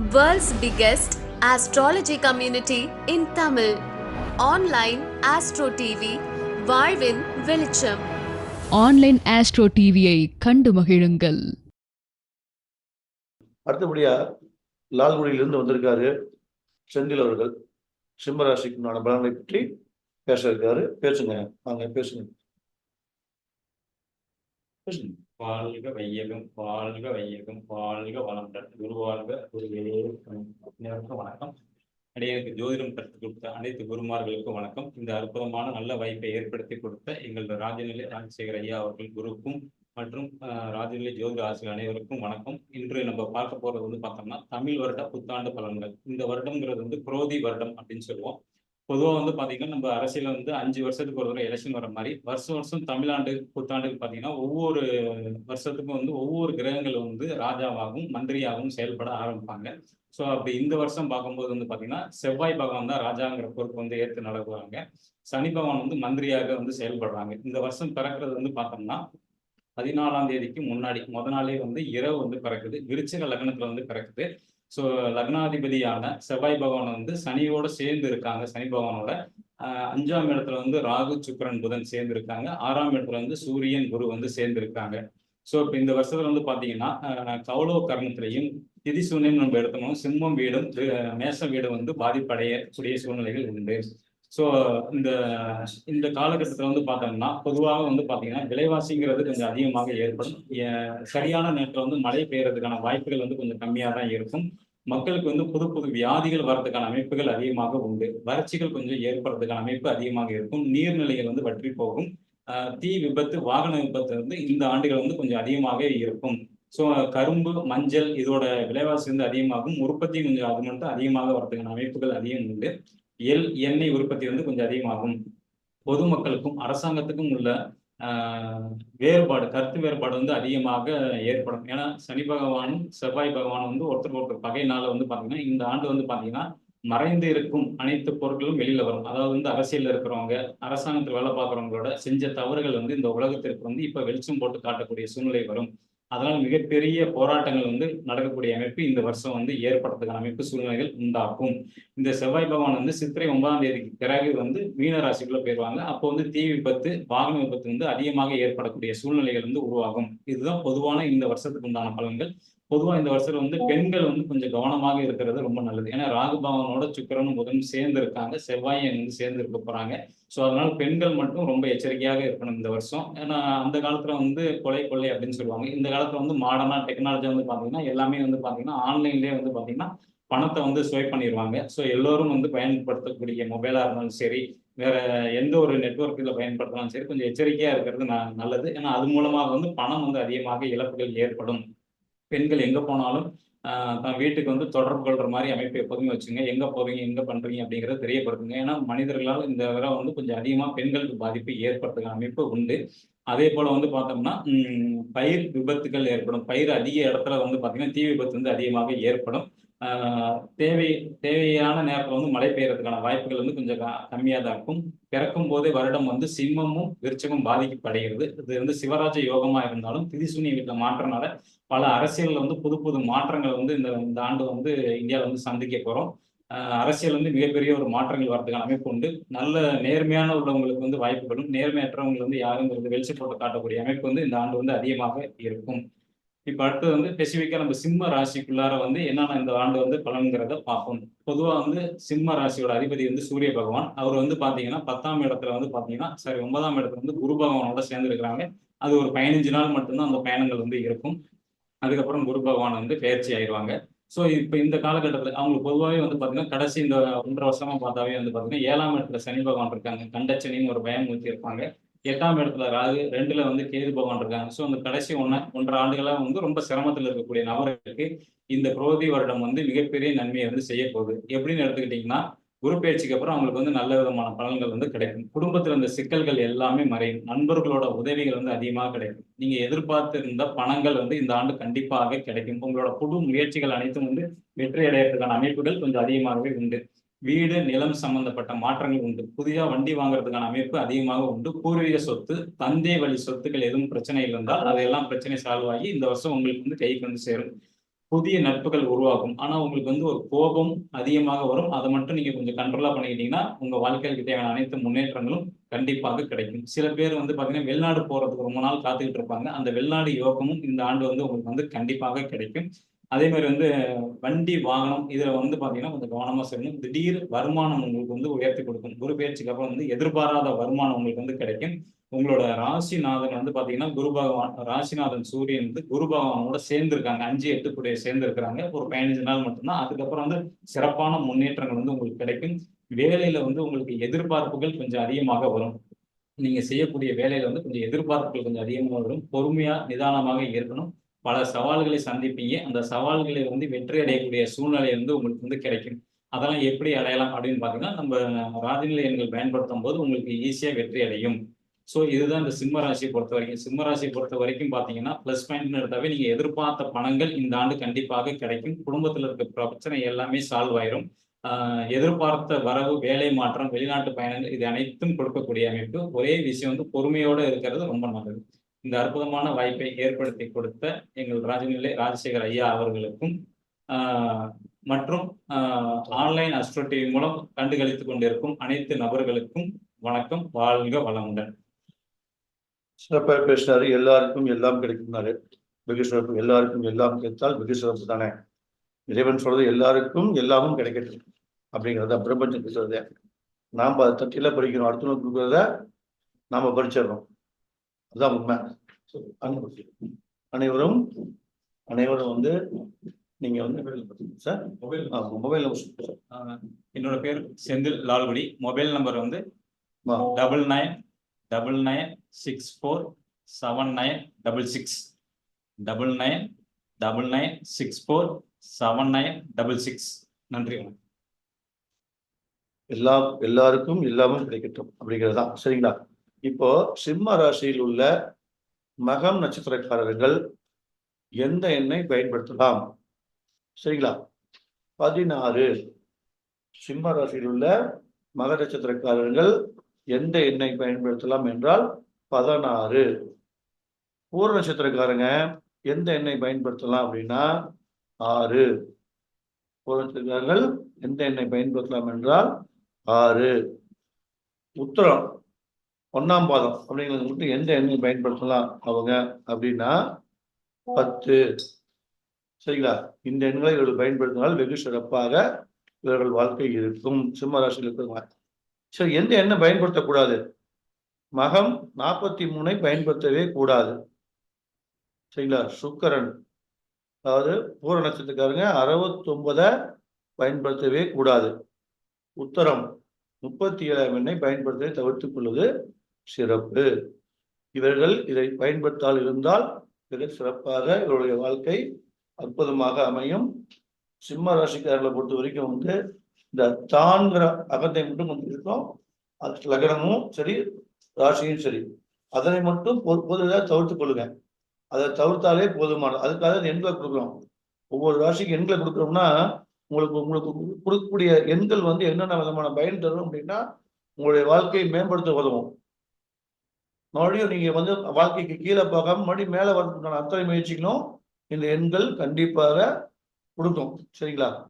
World's biggest astrology community in Tamil. Online Astro TV, வாழ்வின் வெளிச்சம் online astro டிவியை கண்டு மகிழுங்கள். அடுத்தபடியா லால்குடியிலிருந்து வந்திருக்காரு செந்தில் அவர்கள். சிம்மராசிக்கு உண்டான பலன்களை பற்றி பேச இருக்காரு. பேசுங்க. வாங்க பேசுங்க. பேசுங்க. வாழ்க வையகம் வாழ்க வையகம் வாழ்க வளமுடன் குரு குருவே. அனைவருக்கும் வணக்கம். அடையனுக்கு ஜோதிடம் கற்றுக் கொடுத்த அனைத்து குருமார்களுக்கும் வணக்கம். இந்த அற்புதமான நல்ல வாய்ப்பை ஏற்படுத்தி கொடுத்த எங்கள் ராஜநிலை ராஜசேகர் ஐயா அவர்கள் குருக்கும் மற்றும் ராஜநிலை ஜோதிட ஆசிரியர் அனைவருக்கும் வணக்கம். இன்று நம்ம பார்க்க போறது வந்து பார்த்தோம்னா தமிழ் வருட புத்தாண்டு பலன்கள். இந்த வருடம்ங்கிறது வந்து குரோதி வருடம் அப்படின்னு சொல்லுவோம். பொதுவாக வந்து பார்த்தீங்கன்னா நம்ம அரசியல் வந்து அஞ்சு வருஷத்துக்கு ஒரு தடவை எலெக்ஷன் வர மாதிரி வருஷம் வருஷம் தமிழ்நாடு புத்தாண்டுக்கு பார்த்தீங்கன்னா ஒவ்வொரு வருஷத்துக்கும் வந்து ஒவ்வொரு கிரகங்கள் வந்து ராஜாவாகவும் மந்திரியாகவும் செயல்பட ஆரம்பிப்பாங்க. ஸோ அப்படி இந்த வருஷம் பார்க்கும்போது வந்து பார்த்தீங்கன்னா செவ்வாய் பகவான் தான் ராஜாங்கிற பொறுப்பு வந்து ஏற்று நடக்குவாங்க சனி பகவான் வந்து மந்திரியாக வந்து செயல்படுறாங்க. இந்த வருஷம் பிறக்கிறது வந்து பார்த்தோம்னா பதினாலாம் தேதிக்கு முன்னாடி முத நாளே வந்து இரவு வந்து பிறக்குது. விருச்சிக லக்னத்துல வந்து பிறக்குது. ஸோ லக்னாதிபதியான செவ்வாய் பகவான் வந்து சனியோட சேர்ந்து இருக்காங்க. சனி பகவானோட அஞ்சாம் இடத்துல வந்து ராகு சுக்கிரன் புதன் சேர்ந்து இருக்காங்க. ஆறாம் இடத்துல வந்து சூரியன் குரு வந்து சேர்ந்து இருக்காங்க. ஸோ இப்போ இந்த வருஷத்துல வந்து பார்த்தீங்கன்னா கௌலவ கர்மத்திலையும் திதி சூன்யம் நம்ம எடுத்தணும் சிம்மம் வீடும் மேச வீடும் வந்து பாதிப்படையக்கூடிய சூழ்நிலைகள் உண்டு. ஸோ இந்த இந்த காலகட்டத்தில் வந்து பார்த்தோம்னா பொதுவாக வந்து பார்த்தீங்கன்னா விலைவாசிங்கிறது கொஞ்சம் அதிகமாக ஏற்படும். சரியான நேரத்தில் வந்து மழை பெய்யறதுக்கான வாய்ப்புகள் வந்து கொஞ்சம் கம்மியாக தான் இருக்கும். மக்களுக்கு வந்து புது புது வியாதிகள் வர்றதுக்கான அமைப்புகள் அதிகமாக உண்டு. வறட்சிகள் கொஞ்சம் ஏற்படுறதுக்கான அமைப்பு அதிகமாக இருக்கும். நீர்நிலைகள் வந்து வற்றி போகும். ஆஹ் தீ விபத்து வாகன விபத்து வந்து இந்த ஆண்டுகள் வந்து கொஞ்சம் அதிகமாக இருக்கும். ஸோ கரும்பு மஞ்சள் இதோட விலைவாசி வந்து அதிகமாகும். உற்பத்தி கொஞ்சம் அது மட்டும் அதிகமாக வரதுக்கான அமைப்புகள் அதிகம் உண்டு. எல் எண்ணெய் உற்பத்தி வந்து கொஞ்சம் அதிகமாகும். பொதுமக்களுக்கும் அரசாங்கத்துக்கும் உள்ள வேறுபாடு கருத்து வேறுபாடு வந்து அதிகமாக ஏற்படும். ஏன்னா சனி பகவானும் செவ்வாய் பகவானும் வந்து ஒருத்தருக்கு ஒருத்தர் பகையினால வந்து பார்த்தீங்கன்னா இந்த ஆண்டு வந்து பார்த்தீங்கன்னா மறைந்து இருக்கும் அனைத்து பொருட்களும் வெளியில வரும். அதாவது வந்து அரசியலில் இருக்கிறவங்க அரசாங்கத்தில் வேலை பார்க்குறவங்களோட செஞ்ச தவறுகள் வந்து இந்த உலகத்திற்கு வந்து இப்ப வெளிச்சம் போட்டு காட்டக்கூடிய சூழ்நிலை வரும். அதனால் மிகப்பெரிய போராட்டங்கள் வந்து நடக்கக்கூடிய அமைப்பு இந்த வருஷம் வந்து ஏற்படுறதுக்கான அமைப்பு சூழ்நிலைகள் உண்டாக்கும் இந்த செவ்வாய் பகவான் வந்து சித்திரை ஒன்பதாம் தேதிக்கு பிறகு வந்து மீன ராசிக்குள்ள போயிருவாங்க. அப்போ வந்து தீ விபத்து வாகன விபத்து வந்து அதிகமாக ஏற்படக்கூடிய சூழ்நிலைகள் வந்து உருவாகும். இதுதான் பொதுவான இந்த வருஷத்துக்கு உண்டான பலன்கள். பொதுவா இந்த வருஷத்துல வந்து பெண்கள் வந்து கொஞ்சம் கவனமாக இருக்கிறது ரொம்ப நல்லது. ஏன்னா ராகு பகவானோட சுக்கிரனும் புதனும் சேர்ந்து இருக்காங்க செவ்வாய் வந்து சேர்ந்து இருக்க போறாங்க. ஸோ அதனால பெண்கள் மட்டும் ரொம்ப எச்சரிக்கையாக இருக்கணும் இந்த வருஷம். ஏன்னா அந்த காலத்துல வந்து கொலை கொள்ளை அப்படின்னு சொல்லுவாங்க. இந்த காலத்துல வந்து மாடர்னா டெக்னாலஜி வந்து பாத்தீங்கன்னா எல்லாமே வந்து பாத்தீங்கன்னா ஆன்லைன்லேயே வந்து பாத்தீங்கன்னா பணத்தை வந்து ஸ்வைப் பண்ணிடுவாங்க ஸோ எல்லோரும் வந்து பயன்படுத்தக்கூடிய மொபைலா இருந்தாலும் சரி வேற எந்த ஒரு நெட்வொர்க் இதில் பயன்படுத்தினாலும் சரி கொஞ்சம் எச்சரிக்கையா இருக்கிறது ந- நல்லது. ஏன்னா அது மூலமாக வந்து பணம் வந்து அதிகமாக இழப்புகள் ஏற்படும். பெண்கள் எங்கே போனாலும் தன் வீட்டுக்கு வந்து தொடர்பு கொள்கிற மாதிரி அமைப்பு எப்போதுமே வச்சுங்க எங்கே போகிறீங்க எங்கே பண்ணுறீங்க அப்படிங்கிறத தெரியப்படுத்துங்க. ஏன்னா மனிதர்களால் இந்த தடவை வந்து கொஞ்சம் அதிகமாக பெண்களுக்கு பாதிப்பு ஏற்படுத்துகிற அமைப்பு உண்டு. அதே போல் வந்து பார்த்தோம்னா பயிர் விபத்துகள் ஏற்படும். பயிர் அதிக இடத்துல வந்து பார்த்திங்கன்னா தீ விபத்து வந்து அதிகமாக ஏற்படும். தேவை தேவையான நேரத்தில் வந்து மழை பெய்யறதுக்கான வாய்ப்புகள் வந்து கொஞ்சம் க- தான் இருக்கும். பிறக்கும் போதே வருடம் வந்து சிம்மமும் விருச்சமும் பாதிக்கப்படுகிறது. இது வந்து சிவராஜ யோகமாக இருந்தாலும் திதிசூனி வீட்டில் மாற்றனால பல அரசியலில் வந்து புது புது மாற்றங்கள் வந்து இந்த இந்த ஆண்டு வந்து இந்தியாவில் வந்து சந்திக்க போகிறோம் அரசியல் வந்து மிகப்பெரிய ஒரு மாற்றங்கள் வரதுக்கான அமைப்பு உண்டு. நல்ல நேர்மையான உள்ளவங்களுக்கு வந்து வாய்ப்புகளும் நேர்மையற்றவங்களுக்கு வந்து யாருங்கிறது வெளிச்சப்போட்டு காட்டக்கூடிய அமைப்பு வந்து இந்த ஆண்டு வந்து அதிகமாக இருக்கும். இப்போ அடுத்தது வந்து ஸ்பெசிஃபிக்காக நம்ம சிம்ம ராசிக்குள்ளார வந்து என்னென்ன இந்த ஆண்டு வந்து பலன்கிறத பார்ப்போம். பொதுவாக வந்து சிம்ம ராசியோட அதிபதி வந்து சூரிய பகவான். அவர் வந்து பார்த்தீங்கன்னா பத்தாம் இடத்துல வந்து பார்த்தீங்கன்னா சரி ஒன்பதாம் இடத்துல வந்து குரு பகவானோட சேர்ந்துருக்கிறாங்க. அது ஒரு பதினஞ்சு நாள் மட்டும்தான் அந்த பயணங்கள் வந்து இருக்கும். அதுக்கப்புறம் குரு பகவான் வந்து பயிற்சி ஆயிடுவாங்க. ஸோ இப்போ இந்த காலகட்டத்தில் அவங்களுக்கு பொதுவாகவே வந்து பார்த்தீங்கன்னா கடைசி இந்த ஒன்றரை வருஷமா பார்த்தாவே வந்து பார்த்தீங்கன்னா ஏழாம் இடத்துல சனி பகவான் இருக்காங்க. கண்டச்சனின்னு ஒரு பயம் ஊற்றி இருப்பாங்க எட்டாம் இடத்துல ராகு ரெண்டுல வந்து கேது பகவான் இருக்காங்க. ஸோ அந்த கடைசி ஒன்று ஒன்றரை ஆண்டுகளா வந்து ரொம்ப சிரமத்தில் இருக்கக்கூடிய நபர்களுக்கு இந்த குரோதி வருடம் வந்து மிகப்பெரிய நன்மையை வந்து செய்ய போகுது. எப்படின்னு எடுத்துக்கிட்டிங்கன்னா குரு பயிற்சிக்கு அப்புறம் அவங்களுக்கு வந்து நல்ல விதமான பலன்கள் வந்து கிடைக்கும். குடும்பத்துல இருந்த சிக்கல்கள் எல்லாமே மறையும். நண்பர்களோட உதவிகள் வந்து அதிகமாக கிடைக்கும். நீங்க எதிர்பார்த்து இருந்த பணங்கள் வந்து இந்த ஆண்டு கண்டிப்பாக கிடைக்கும். உங்களோட புது முயற்சிகள் அனைத்தும் வந்து வெற்றி அடையறதுக்கான அமைப்புகள் கொஞ்சம் அதிகமாகவே உண்டு. வீடு நிலம் சம்பந்தப்பட்ட மாற்றங்கள் உண்டு. புதிய வண்டி வாங்குறதுக்கான அமைப்பு அதிகமாக உண்டு. பூர்வீக சொத்து தந்தை வழி சொத்துக்கள் எதுவும் பிரச்சனை இருந்தால் அதையெல்லாம் பிரச்சனை சால்வ் ஆகி இந்த வருஷம் உங்களுக்கு வந்து கைக்கு வந்து சேரும். புதிய நட்புகள் உருவாகும். ஆனா உங்களுக்கு வந்து ஒரு கோபம் அதிகமாக வரும். அதை மட்டும் நீங்க கொஞ்சம் கண்ட்ரோலா பண்ணிக்கிட்டீங்கன்னா உங்க வாழ்க்கைக்கு தேவையான அனைத்து முன்னேற்றங்களும் கண்டிப்பாக கிடைக்கும். சில பேர் வந்து பாத்தீங்கன்னா வெளிநாடு போறதுக்கு ரொம்ப நாள் காத்துக்கிட்டு இருப்பாங்க. அந்த வெளிநாடு யோகமும் இந்த ஆண்டு வந்து உங்களுக்கு வந்து கண்டிப்பாக கிடைக்கும். அதே மாதிரி வந்து வண்டி வாகனம் இதில் வந்து பார்த்தீங்கன்னா கொஞ்சம் கவனமாக செய்யணும். திடீர் வருமானம் உங்களுக்கு வந்து உயர்த்தி கொடுக்கும். குரு பயிற்சிக்கு அப்புறம் வந்து எதிர்பாராத வருமானம் உங்களுக்கு வந்து கிடைக்கும். உங்களோட ராசிநாதன் வந்து பார்த்தீங்கன்னா குரு பகவான் ராசிநாதன் சூரியன் வந்து குரு பகவானோட சேர்ந்துருக்காங்க. அஞ்சு எட்டு கூட சேர்ந்துருக்கிறாங்க. ஒரு பதினஞ்சு நாள் மட்டும்தான். அதுக்கப்புறம் வந்து சிறப்பான முன்னேற்றங்கள் வந்து உங்களுக்கு கிடைக்கும். வேலையில வந்து உங்களுக்கு எதிர்பார்ப்புகள் கொஞ்சம் அதிகமாக வரும். நீங்க செய்யக்கூடிய வேலையில வந்து கொஞ்சம் எதிர்பார்ப்புகள் கொஞ்சம் அதிகமாக வரும். பொறுமையா நிதானமாக இருக்கணும். பல சவால்களை சந்திப்பீங்க. அந்த சவால்களை வந்து வெற்றி அடையக்கூடிய சூழ்நிலை வந்து உங்களுக்கு வந்து கிடைக்கும். அதெல்லாம் எப்படி அடையலாம் அப்படின்னு பார்த்தீங்கன்னா நம்ம ராஜநிலை எண்கள் பயன்படுத்தும் போது உங்களுக்கு ஈஸியாக வெற்றி அடையும். ஸோ இதுதான் இந்த சிம்ம ராசியை பொறுத்த வரைக்கும். சிம்ம ராசியை பொறுத்த வரைக்கும் பார்த்தீங்கன்னா ப்ளஸ் பாயிண்ட்னு எடுத்தாவே நீங்கள் எதிர்பார்த்த பணங்கள் இந்த ஆண்டு கண்டிப்பாக கிடைக்கும். குடும்பத்தில் இருக்க பிரச்சனை எல்லாமே சால்வ் ஆயிரும். எதிர்பார்த்த வரவு வேலை மாற்றம் வெளிநாட்டு பயணங்கள் இது அனைத்தும் கொடுக்கக்கூடிய அமைப்பு. ஒரே விஷயம் வந்து பொறுமையோடு இருக்கிறது ரொம்ப நல்லது. இந்த அற்புதமான வாய்ப்பை ஏற்படுத்தி கொடுத்த எங்கள் ராஜநிலை ராஜசேகர் ஐயா அவர்களுக்கும் மற்றும் ஆன்லைன் அஸ்ட்ரோ டிவி மூலம் கண்டுகளித்துக் கொண்டிருக்கும் அனைத்து நபர்களுக்கும் வணக்கம் வாழ்க வளமுடன். சிறப்பாக பேசினாரு. எல்லாருக்கும் எல்லாம் கிடைக்கும்னாரு வெகு சிறப்பு எல்லாருக்கும் எல்லாம் கிடைத்தால் வெகு சிறப்பு தானே. இறைவன் சொல்றது எல்லாருக்கும் எல்லாமும் கிடைக்கட்டும் அப்படிங்கிறத பிரபஞ்சம் பேசுறதே நாம் அதை தட்டில பறிக்கிறோம் அடுத்தவங்க கொடுக்குறத நாம பறிச்சிடறோம் அதுதான் உண்மை. அனை- அனைவரும் அனைவரும் வந்து நீங்க வந்து சார் மொபைல் மொபைல் நம்பர் என்னோட பேர் செந்தில் லால்குடி. மொபைல் நம்பர் வந்து. Double nine double nine six four seven nine double six. Double nine double nine six four seven nine double six. நன்றி. எல்லா எல்லாருக்கும் எல்லாமும் கிடைக்கட்டும் அப்படிங்கிறதுதான். சரிங்களா? இப்போ சிம்ம ராசியில் உள்ள மகம் நட்சத்திரக்காரர்கள் எந்த எண்ணை பயன்படுத்தலாம்? சரிங்களா? பதினாறு. சிம்ம ராசியில் உள்ள மக நட்சத்திரக்காரர்கள் எந்த எண்ணை பயன்படுத்தலாம் என்றால் பதினாறு. பூர நட்சத்திரக்காரங்க எந்த எண்ணெய் பயன்படுத்தலாம் அப்படின்னா ஆறு. பூர நட்சத்திரக்காரர்கள் எந்த எண்ணெய் பயன்படுத்தலாம் என்றால் ஆறு. உத்தரம். ஒண்ணாம் பாதம் அப்படிங்கிறது மட்டும் எந்த எண்ணெய் பயன்படுத்தலாம் அவங்க அப்படின்னா பத்து. சரிங்களா? இந்த எண்களை இவர்கள் பயன்படுத்தினால் வெகு சிறப்பாக இவர்கள் வாழ்க்கை இருக்கும். சிம்ம ராசியில் இருக்கிறவங்க. சரி எந்த எண்ணெய் பயன்படுத்தக்கூடாது? மகம் நாற்பத்தி மூணை பயன்படுத்தவே கூடாது. சரிங்களா? சுக்கரன். அதாவது பூர நட்சத்திரக்காரங்க அறுபத்தொன்பதை பயன்படுத்தவே கூடாது. உத்தரம் முப்பத்தி ஏழாம் எண்ணை பயன்படுத்துவதை தவிர்த்துக் கொள்வது சிறப்பு. இவர்கள் இதை பயன்படுத்தால் இருந்தால் மிக சிறப்பாக இவருடைய வாழ்க்கை அற்புதமாக அமையும். சிம்ம ராசிக்காரர்களை பொறுத்த வரைக்கும் வந்து இந்த தான்கிற அகத்தை மட்டும் கொஞ்சம் இருக்கும் அது லக்னமும் சரி ராசியும் சரி. அதனை மட்டும் பொது பொதுவாக தவிர்த்துக் கொள்ளுங்க. அதை தவிர்த்தாலே போதுமானது அதுக்காக எண்களை கொடுக்குறோம் ஒவ்வொரு ராசிக்கு எண்களை கொடுக்குறோம்னா உங்களுக்கு உங்களுக்கு கொடுக்கக்கூடிய எண்கள் வந்து என்னென்ன விதமான பயன் தரும் அப்படின்னா உங்களுடைய வாழ்க்கையை மேம்படுத்த உதவும். மறுபடியும் நீங்க வந்து வாழ்க்கைக்கு கீழே போகாம மறுபடியும் மேலே வரதுக்கான அத்தனை முயற்சிகளும் இந்த எண்கள் கண்டிப்பாக கொடுக்கும். சரிங்களா?